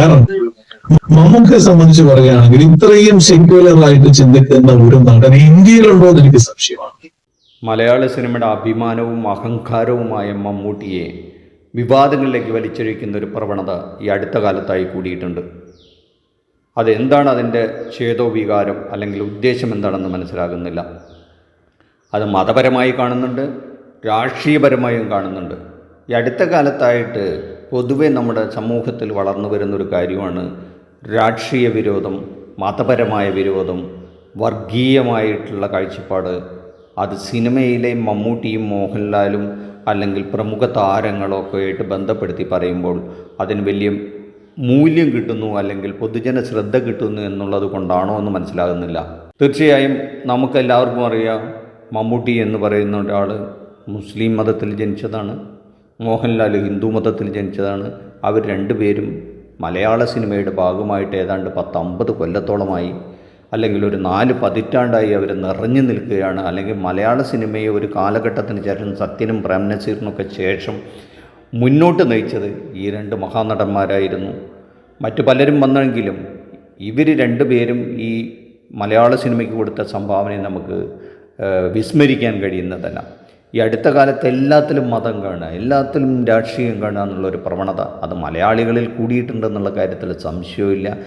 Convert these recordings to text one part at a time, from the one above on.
കാരണം മമ്മൂക്കെ സംബന്ധിച്ച് പറയുകയാണെങ്കിൽ ഇത്രയും സെക്യുലർ ആയിട്ട് ചിന്തിക്കുന്ന ഒരു നടൻ ഇന്ത്യയിലുണ്ടോ എന്ന് എനിക്ക് സംശയമാണ്. മലയാള സിനിമയുടെ അഭിമാനവും അഹങ്കാരവുമായ മമ്മൂട്ടിയെ വിവാദങ്ങളിലേക്ക് വലിച്ചഴിക്കുന്ന ഒരു പ്രവണത ഈ അടുത്ത കാലത്തായി കൂടിയിട്ടുണ്ട്. അതെന്താണ് അതിന്റെ ഛേദോ വികാരം അല്ലെങ്കിൽ ഉദ്ദേശം എന്താണെന്ന് മനസ്സിലാകുന്നില്ല. അത് മതപരമായി കാണുന്നുണ്ട് രാഷ്ട്രീയപരമായും കാണുന്നുണ്ട്. ഈ അടുത്ത കാലത്തായിട്ട് പൊതുവെ നമ്മുടെ സമൂഹത്തിൽ വളർന്നു വരുന്നൊരു കാര്യമാണ് രാഷ്ട്രീയ വിരോധം മതപരമായ വിരോധം വർഗീയമായിട്ടുള്ള കാഴ്ചപ്പാട്. അത് സിനിമയിലെ മമ്മൂട്ടിയും മോഹൻലാലും അല്ലെങ്കിൽ പ്രമുഖ താരങ്ങളൊക്കെ ആയിട്ട് ബന്ധപ്പെടുത്തി പറയുമ്പോൾ അതിന് വലിയ മൂല്യം കിട്ടുന്നു അല്ലെങ്കിൽ പൊതുജന ശ്രദ്ധ കിട്ടുന്നു എന്നുള്ളത് കൊണ്ടാണോ എന്ന് മനസ്സിലാകുന്നില്ല. തീർച്ചയായും നമുക്കെല്ലാവർക്കും അറിയാം മമ്മൂട്ടി എന്ന് പറയുന്ന ഒരാൾ മുസ്ലിം മതത്തിൽ ജനിച്ചതാണ്. മോഹൻലാൽ ഹിന്ദു മതത്തിൽ ജനിച്ചതാണ്. അവർ രണ്ടുപേരും മലയാള സിനിമയുടെ ഭാഗമായിട്ട് ഏതാണ്ട് പത്തമ്പത് കൊല്ലത്തോളമായി അല്ലെങ്കിൽ ഒരു നാല് പതിറ്റാണ്ടായി അവർ നിറഞ്ഞു നിൽക്കുകയാണ്. അല്ലെങ്കിൽ മലയാള സിനിമയെ ഒരു കാലഘട്ടത്തിന് ശേഷം സത്യനും പ്രേംനസീറിനൊക്കെ ശേഷം മുന്നോട്ട് നയിച്ചത് ഈ രണ്ട് മഹാനടന്മാരായിരുന്നു. മറ്റു പലരും വന്നെങ്കിലും ഇവർ രണ്ടുപേരും ഈ മലയാള സിനിമയ്ക്ക് കൊടുത്ത സംഭാവനയെ നമുക്ക് വിസ്മരിക്കാൻ കഴിയുന്നതല്ല. ഈ അടുത്ത കാലത്ത് എല്ലാത്തിലും മതം കാണുക എല്ലാത്തിലും രാഷ്ട്രീയം കാണുക എന്നുള്ളൊരു പ്രവണത. അത് മലയാളികളിൽ കൂടിയിട്ടുണ്ടെന്നുള്ള കാര്യത്തിൽ സംശയമില്ല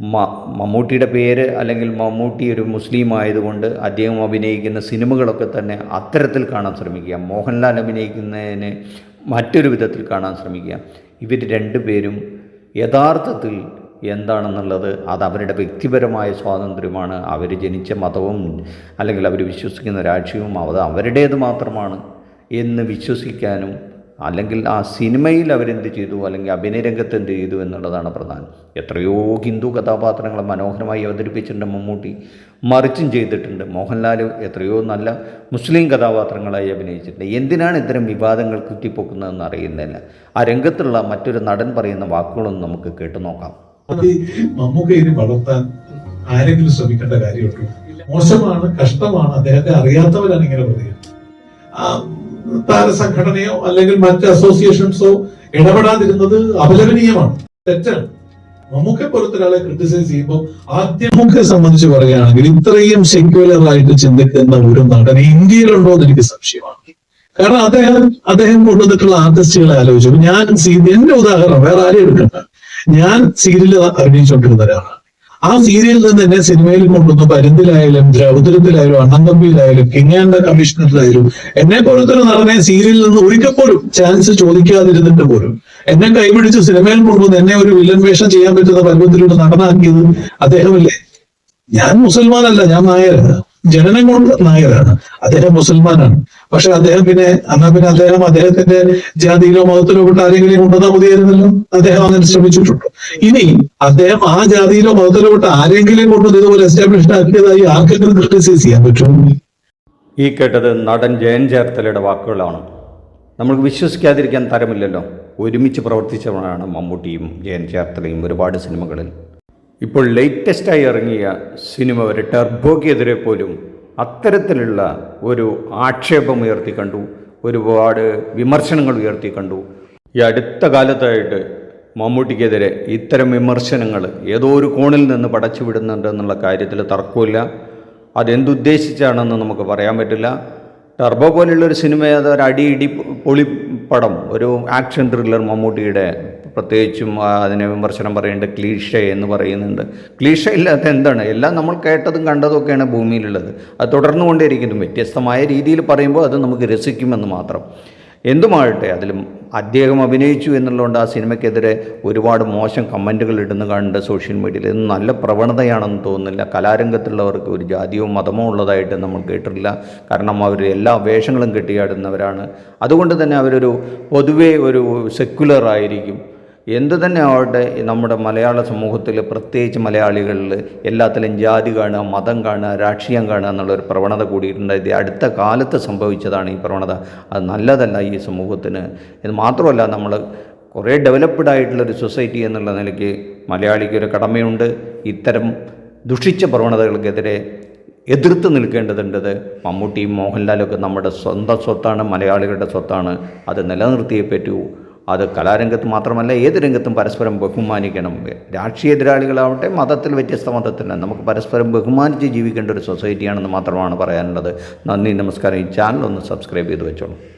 മ മമ്മൂട്ടിയുടെ പേര് അല്ലെങ്കിൽ മമ്മൂട്ടി ഒരു മുസ്ലിം ആയതുകൊണ്ട് അദ്ദേഹം അഭിനയിക്കുന്ന സിനിമകളൊക്കെ തന്നെ അത്തരത്തിൽ കാണാൻ ശ്രമിക്കുക. മോഹൻലാൽ അഭിനയിക്കുന്നതിന് മറ്റൊരു വിധത്തിൽ കാണാൻ ശ്രമിക്കുക. ഇവർ രണ്ടുപേരും യഥാർത്ഥത്തിൽ എന്താണെന്നുള്ളത് അത് അവരുടെ വ്യക്തിപരമായ സ്വാതന്ത്ര്യമാണ്. അവർ ജനിച്ച മതവും അല്ലെങ്കിൽ അവർ വിശ്വസിക്കുന്ന രാഷ്ട്രീയവും അത് അവരുടേത് മാത്രമാണ് എന്ന് വിശ്വസിക്കാനും അല്ലെങ്കിൽ ആ സിനിമയിൽ അവരെന്ത് ചെയ്തു അല്ലെങ്കിൽ അഭിനയരംഗത്ത് എന്ത് ചെയ്തു എന്നുള്ളതാണ് പ്രധാനം. എത്രയോ ഹിന്ദു കഥാപാത്രങ്ങളെ മനോഹരമായി അവതരിപ്പിച്ചിട്ടുണ്ട് മമ്മൂട്ടി. മറിച്ചും ചെയ്തിട്ടുണ്ട്. മോഹൻലാൽ എത്രയോ നല്ല മുസ്ലിം കഥാപാത്രങ്ങളായി അഭിനയിച്ചിട്ടുണ്ട്. എന്തിനാണ് ഇത്തരം വിവാദങ്ങൾ കുത്തിപ്പൊക്കുന്നതെന്ന് അറിയുന്നില്ല. ആ രംഗത്തുള്ള മറ്റൊരു നടൻ പറയുന്ന വാക്കുകളൊന്നും നമുക്ക് കേട്ടു നോക്കാം. അത് ഈ മമ്മൂക്ക ഇനി വളർത്താൻ ആരെങ്കിലും ശ്രമിക്കേണ്ട കാര്യമുള്ളൂ മോശമാണ് കഷ്ടമാണ് അദ്ദേഹത്തെ അറിയാത്തവരാണ് ഇങ്ങനെ പറയുന്നത് ആ താരസംഘടനയോ അല്ലെങ്കിൽ മറ്റ് അസോസിയേഷൻസോ ഇടപെടാതിരുന്നത് അപലപനീയമാണ്. തെറ്റാണ്. മമ്മൂക്കെ പോലത്തെ ഒരാളെ ക്രിട്ടിസൈസ് ചെയ്യുമ്പോൾ ആദ്യം മമ്മൂക്കെ സംബന്ധിച്ച് പറയുകയാണെങ്കിൽ ഇത്രയും സെക്യുലർ ആയിട്ട് ചിന്തിക്കുന്ന ഒരു നടൻ ഇന്ത്യയിലുണ്ടോ എന്ന് എനിക്ക് സംശയമാണ്. കാരണം അദ്ദേഹം അദ്ദേഹം കൊണ്ടുവന്നിട്ടുള്ള ആർട്ടിസ്റ്റുകളെ ആലോചിച്ചു ഞാൻ എന്റെ ഉദാഹരണം വേറെ ആരെയും എടുക്കണ്ട. ഞാൻ സീരിയലിൽ അഭിനയിച്ചുകൊണ്ടിരുന്ന ഒരാളാണ് ആ സീരിയലിൽ നിന്ന് എന്നെ സിനിമയിൽ കൊണ്ടുവന്നു. പരുന്തിലായാലും ദ്രൗതരത്തിലായാലും അണ്ണന്തമ്പിയിലായാലും കിങ് ആൻഡ് കമ്മീഷണറിലായാലും എന്നെ പോലത്തെ നടനെ സീരിയലിൽ നിന്ന് ഒരിക്കൽ പോലും ചാൻസ് ചോദിക്കാതിരുന്നിട്ട് പോലും എന്നെ കൈപിടിച്ച് സിനിമയിൽ കൊണ്ടുവന്ന് എന്നെ ഒരു വില്ലൻ വേഷം ചെയ്യാൻ പറ്റുന്ന പരുവത്തിലൂടെ നടനാക്കിയത് അദ്ദേഹമല്ലേ? ഞാൻ മുസൽമാനല്ല ഞാൻ നായരാണ് ജനനം കൊണ്ട് നായരാണ്. അദ്ദേഹം മുസൽമാനാണ്. പക്ഷെ അദ്ദേഹം പിന്നെ എന്നാ പിന്നെ അദ്ദേഹം അദ്ദേഹത്തിന്റെ ജാതിയിലോ മതത്തിലോ പെട്ട ആരെങ്കിലും കൊണ്ടുവന്നാൽ മതിയായിരുന്നല്ലോ? അദ്ദേഹം അങ്ങനെ ശ്രമിച്ചിട്ടുണ്ട്. ഇനി അദ്ദേഹം ആ ജാതിയിലോ മതത്തിലോ പെട്ട ആരെങ്കിലും കൊണ്ടുവന്ന് ഇതുപോലെ എസ്റ്റാബ്ലിഷ്ഡ് ആക്കിയതായി ആർക്കെങ്കിലും ക്രിട്ടിസൈസ് ചെയ്യാൻ പറ്റും ഈ കേട്ടത് നടൻ ജയൻ ചേർത്തലയുടെ വാക്കുകളാണ്. നമുക്ക് വിശ്വസിക്കാതിരിക്കാൻ തരമില്ലല്ലോ. ഒരുമിച്ച് പ്രവർത്തിച്ചവരാണ് മമ്മൂട്ടിയും ജയൻ ചേർത്തലയും ഒരുപാട് സിനിമകളിൽ. ഇപ്പോൾ ലേറ്റസ്റ്റായി ഇറങ്ങിയ സിനിമ ഒരു ടെർബോക്കെതിരെ പോലും അത്തരത്തിലുള്ള ഒരു ആക്ഷേപം ഉയർത്തി കണ്ടു. ഒരുപാട് വിമർശനങ്ങൾ ഉയർത്തി കണ്ടു. ഈ അടുത്ത കാലത്തായിട്ട് മമ്മൂട്ടിക്കെതിരെ ഇത്തരം വിമർശനങ്ങൾ ഏതോ ഒരു കോണിൽ നിന്ന് പടച്ചു വിടുന്നുണ്ട് എന്നുള്ള കാര്യത്തിൽ തർക്കമില്ല അതെന്തുദ്ദേശിച്ചാണെന്ന് നമുക്ക് പറയാൻ പറ്റില്ല. ടർബോ പോലുള്ളൊരു സിനിമ അത് ഒരു അടി ഇടി പൊളിപ്പടം ഒരു ആക്ഷൻ ത്രില്ലർ മമ്മൂട്ടിയുടെ പ്രത്യേകിച്ചും അതിനെ വിമർശനം പറയേണ്ട ക്ലീഷ എന്ന് പറയുന്നുണ്ട്. ക്ലീഷ ഇല്ലാത്ത എന്താണ്? എല്ലാം നമ്മൾ കേട്ടതും കണ്ടതും ഒക്കെയാണ് ഭൂമിയിലുള്ളത്. അത് തുടർന്നു തുടർന്നുകൊണ്ടേയിരിക്കുന്നു. വ്യത്യസ്തമായ രീതിയിൽ പറയുമ്പോൾ അത് നമുക്ക് രസിക്കുമെന്ന് മാത്രം. എന്തുമാകട്ടെ അതിലും അദ്ദേഹം അഭിനയിച്ചു എന്നുള്ളതുകൊണ്ട് ആ സിനിമയ്ക്കെതിരെ ഒരുപാട് മോശം കമന്റുകൾ ഇടുന്ന കാണുന്നുണ്ട് സോഷ്യൽ മീഡിയയിൽ. ഇത് നല്ല പ്രവണതയാണെന്ന് തോന്നുന്നില്ല. കലാരംഗത്തുള്ളവർക്ക് ഒരു ജാതിയോ മതമോ ഉള്ളതായിട്ട് നമ്മൾ കേട്ടിട്ടില്ല. കാരണം അവർ എല്ലാ വേഷങ്ങളും കെട്ടിയാടുന്നവരാണ്. അതുകൊണ്ട് തന്നെ അവരൊരു പൊതുവേ ഒരു സെക്യുലർ ആയിരിക്കും. എന്ത് തന്നെ ആവട്ടെ നമ്മുടെ മലയാള സമൂഹത്തിൽ പ്രത്യേകിച്ച് മലയാളികളിൽ എല്ലാത്തിലും ജാതി കാണുക മതം കാണുക രാഷ്ട്രീയം കാണുക എന്നുള്ളൊരു പ്രവണത കൂടിയിട്ടുണ്ട്. അടുത്ത കാലത്ത് സംഭവിച്ചതാണ് ഈ പ്രവണത. അത് നല്ലതല്ല ഈ സമൂഹത്തിന്. ഇത് മാത്രമല്ല നമ്മൾ കുറേ ഡെവലപ്ഡ് ആയിട്ടുള്ളൊരു സൊസൈറ്റി എന്നുള്ള നിലയ്ക്ക് മലയാളിക്ക് ഒരു കടമയുണ്ട്. ഇത്തരം ദുഷിച്ച പ്രവണതകൾക്കെതിരെ എതിർത്ത് നിൽക്കേണ്ടതുണ്ടത് മമ്മൂട്ടിയും മോഹൻലാലും ഒക്കെ നമ്മുടെ സ്വന്തം സ്വത്താണ് മലയാളികളുടെ സ്വത്താണ്. അത് നിലനിർത്തിയേ പറ്റൂ. അത് കലാരംഗത്ത് മാത്രമല്ല ഏത് രംഗത്തും പരസ്പരം ബഹുമാനിക്കണം. രാഷ്ട്രീയ എതിരാളികളാവട്ടെ മതത്തിൽ വ്യത്യസ്ത മതത്തിൽ നമുക്ക് പരസ്പരം ബഹുമാനിച്ച് ജീവിക്കേണ്ട ഒരു സൊസൈറ്റിയാണെന്ന് മാത്രമാണ് പറയാനുള്ളത്. നന്ദി നമസ്കാരം. ഈ ചാനൽ ഒന്ന് സബ്സ്ക്രൈബ് ചെയ്ത് വെച്ചോളൂ.